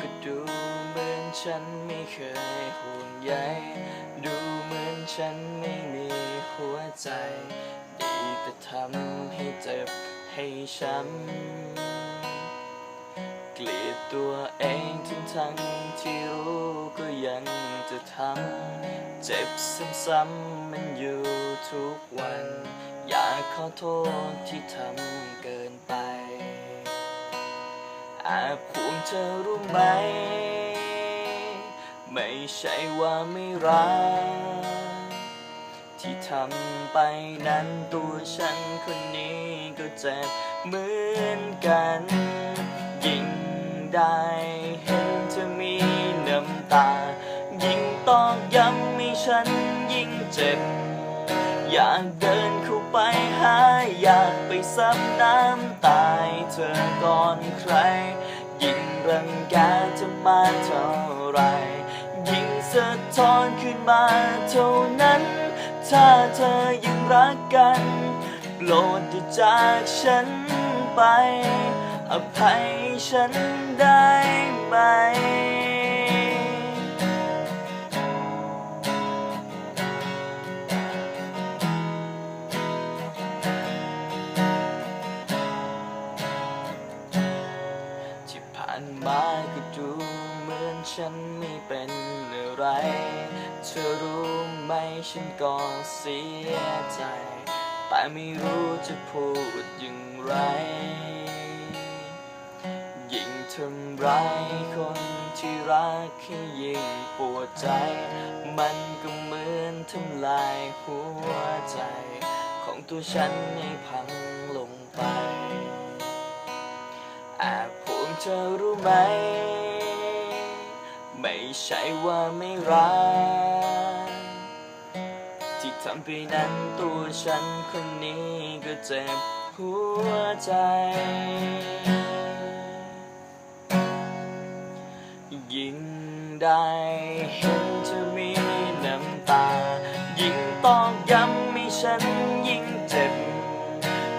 ก็ดูเหมือนฉันไม่เคยห่วงใยดูเหมือนฉันไม่มีหัวใจ ดีแต่ทำให้เจ็บให้ช้ำเกลียดตัวเองทั้งทั้งที่รู้ก็ยังจะทำเจ็บซ้ำๆมันอยู่ทุกวัน อยากขอโทษที่ทำเกินไป อาจห่วงเธอรู้ไหม ไม่ใช่ว่าไม่รัก ที่ทำไปนั้นตัวฉันคนนี้ก็เจ็บเหมือนกัน ยิ่งได้เห็นเธอมีน้ำตา ยิ่งตอกย้ำให้ฉันยิ่งเจ็บ อยากเดินเข้าไปหา อยากไปซับน้ำ ธอก่อนใคร ยิ่งรังแกจะมาเท่าไร ยิ่งสะท้อนขึ้นมาเท่านั้น ถ้าเธอยังรักกันโปรดอย่าจากฉันไป อภัยฉันได้ไหม ฉันไม่เป็นอะไร เธอรู้ไหมฉันก็เสียใจ แต่ไม่รู้จะพูดอย่างไร ยิ่งทำร้ายคนที่รักให้ยิ่งปวดใจ มันก็เหมือนทำลายหัวใจ ของตัวฉันให้พังลงไปแอบห่วงเธอรู้ไหม ใช่ว่าไม่รัก ที่ทำไปนั้นตัวฉันคนนี้ก็เจ็บหัวใจ ยิ่งได้เห็นเธอมีน้ำตา ยิ่งตองย้ำให้ฉันยิ่งเจ็บ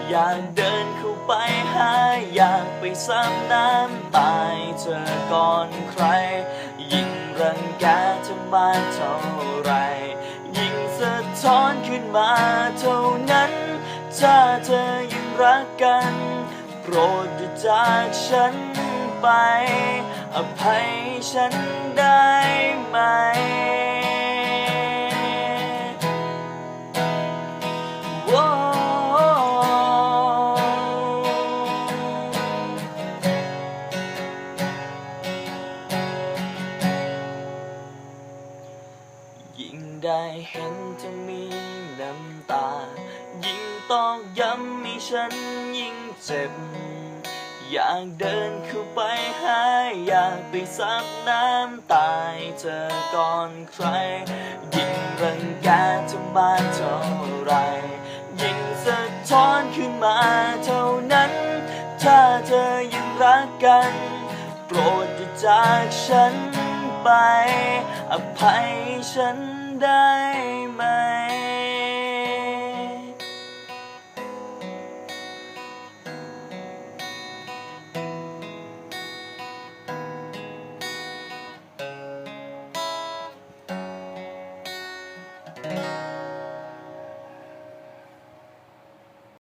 อยากเดินเข้าไปหา อยากไปซ้ำน้ำตายเธอก่อนใคร รังแกเธอมาเท่าไร ยิ่งสะท้อนขึ้นมาเท่านั้น ถ้าเธอยังรักกัน โปรดอย่าจากฉันไป อภัยฉันได้ไหม ได้เห็นเธอมีน้ำตา ยิ่งต้องย้ำให้ฉันยิ่งเจ็บ อยากเดินเข้าไปหาอยากไปซับน้ำตายเธอก่อนใคร ยิ่งรังแกเธอมาเท่าไร ยิ่งสะท้อนขึ้นมาเท่านั้น ถ้าเธอยังรักกันโปรดอย่าจากฉันไป อภัยฉัน ได้ไหม